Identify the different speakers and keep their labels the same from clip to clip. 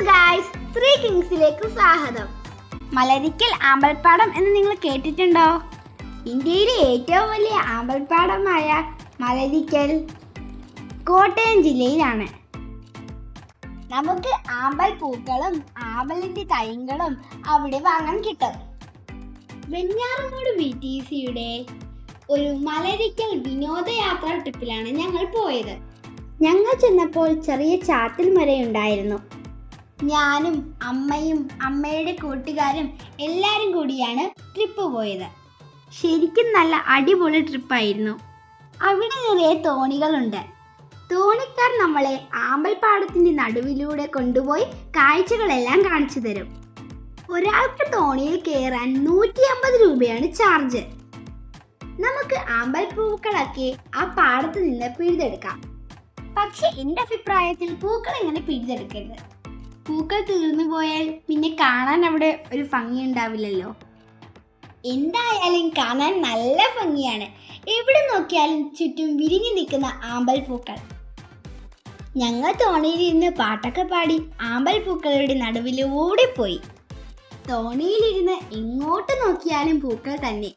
Speaker 1: Guys three കിങ്സിലേക്ക് സ്വാഗതം. മലരിക്കൽ ആമ്പൽപ്പാടം എന്ന് നിങ്ങൾ കേട്ടിട്ടുണ്ടോ? ഇന്ത്യയിലെ ഏറ്റവും വലിയ ആമ്പൽപ്പാടമായ മലരിക്കൽ കോട്ടയം ജില്ലയിലാണ്. നമുക്ക് ആമ്പൽ പൂക്കളും ആമ്പലിന്റെ തൈകളും അവിടെ വാങ്ങാൻ കിട്ടും. വെഞ്ഞാറമൂട് വി ടി സിയുടെ ഒരു മലരിക്കൽ വിനോദയാത്രാ ട്രിപ്പിലാണ് ഞങ്ങൾ പോയത്. ഞങ്ങൾ ചെന്നപ്പോൾ ചെറിയ ചാത്തിൽ മരയുണ്ടായിരുന്നു ഞാനും അമ്മയും അമ്മയുടെ കൂട്ടുകാരും എല്ലാവരും കൂടിയാണ് ട്രിപ്പ് പോയത്. ശരിക്കും നല്ല അടിപൊളി ട്രിപ്പായിരുന്നു അവിടെ നിറയെ തോണികളുണ്ട്. തോണിക്കാർ നമ്മളെ ആമ്പൽപ്പാടത്തിന്റെ നടുവിലൂടെ കൊണ്ടുപോയി കാഴ്ചകളെല്ലാം കാണിച്ചു തരും. ഒരാൾക്ക് തോണിയിൽ കയറാൻ നൂറ്റി അമ്പത് രൂപയാണ് ചാർജ് നമുക്ക് ആമ്പൽ പൂക്കളാക്കി ആ പാടത്ത് നിന്ന് പിഴുതെടുക്കാം. പക്ഷെ എന്റെ അഭിപ്രായത്തിൽ പൂക്കൾ ഇങ്ങനെ പിഴുതെടുക്കരുത്. പൂക്കൾ തീർന്നു പോയാൽ പിന്നെ കാണാൻ അവിടെ ഒരു ഭംഗി ഉണ്ടാവില്ലല്ലോ? എന്തായാലും കാണാൻ നല്ല ഭംഗിയാണ്. എവിടെ നോക്കിയാലും ചുറ്റും വിരിഞ്ഞു നിൽക്കുന്ന ആമ്പൽ പൂക്കൾ. ഞങ്ങൾ തോണിയിലിരുന്ന് പാട്ടൊക്കെ പാടി ആമ്പൽ പൂക്കളുടെ നടുവിലൂടെ പോയി. തോണിയിലിരുന്ന് എങ്ങോട്ട് നോക്കിയാലും പൂക്കൾ തന്നെ.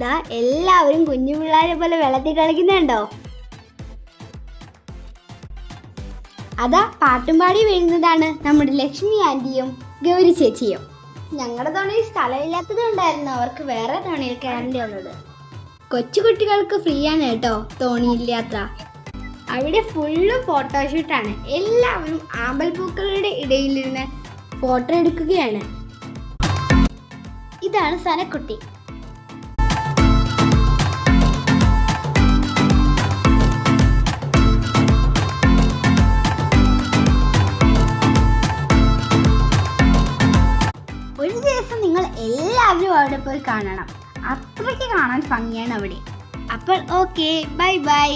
Speaker 1: ദാ എല്ലാവരും കുഞ്ഞു പിള്ളേരെ പോലെ വെള്ളത്തിൽ കളിക്കുന്നുണ്ടോ? അതാ പാട്ടും പാടി വീഴുന്നതാണ് നമ്മുടെ ലക്ഷ്മി ആന്റിയും ഗൗരി ചേച്ചിയും. ഞങ്ങളുടെ തോണിയിൽ സ്ഥലമില്ലാത്തത് കൊണ്ടായിരുന്നു അവർക്ക് വേറെ തോണിയിൽ കയറേണ്ടി വന്നത്. കൊച്ചു കുട്ടികൾക്ക് ഫ്രീ ആണ് കേട്ടോ തോണിയിൽ യാത്ര അവിടെ ഫുള്ള് ഫോട്ടോഷൂട്ടാണ് എല്ലാവരും ആമ്പൽപ്പൂക്കളുടെ ഇടയിലിരുന്ന് ഫോട്ടോ എടുക്കുകയാണ്. ഇതാണ് സനക്കുട്ടി. ഒരു ദിവസം നിങ്ങൾ എല്ലാവരും അവിടെ പോയി കാണണം. അത്രയ്ക്ക് കാണാൻ ഭംഗിയാണ് അവിടെ. അപ്പോൾ ഓക്കെ ബൈ ബൈ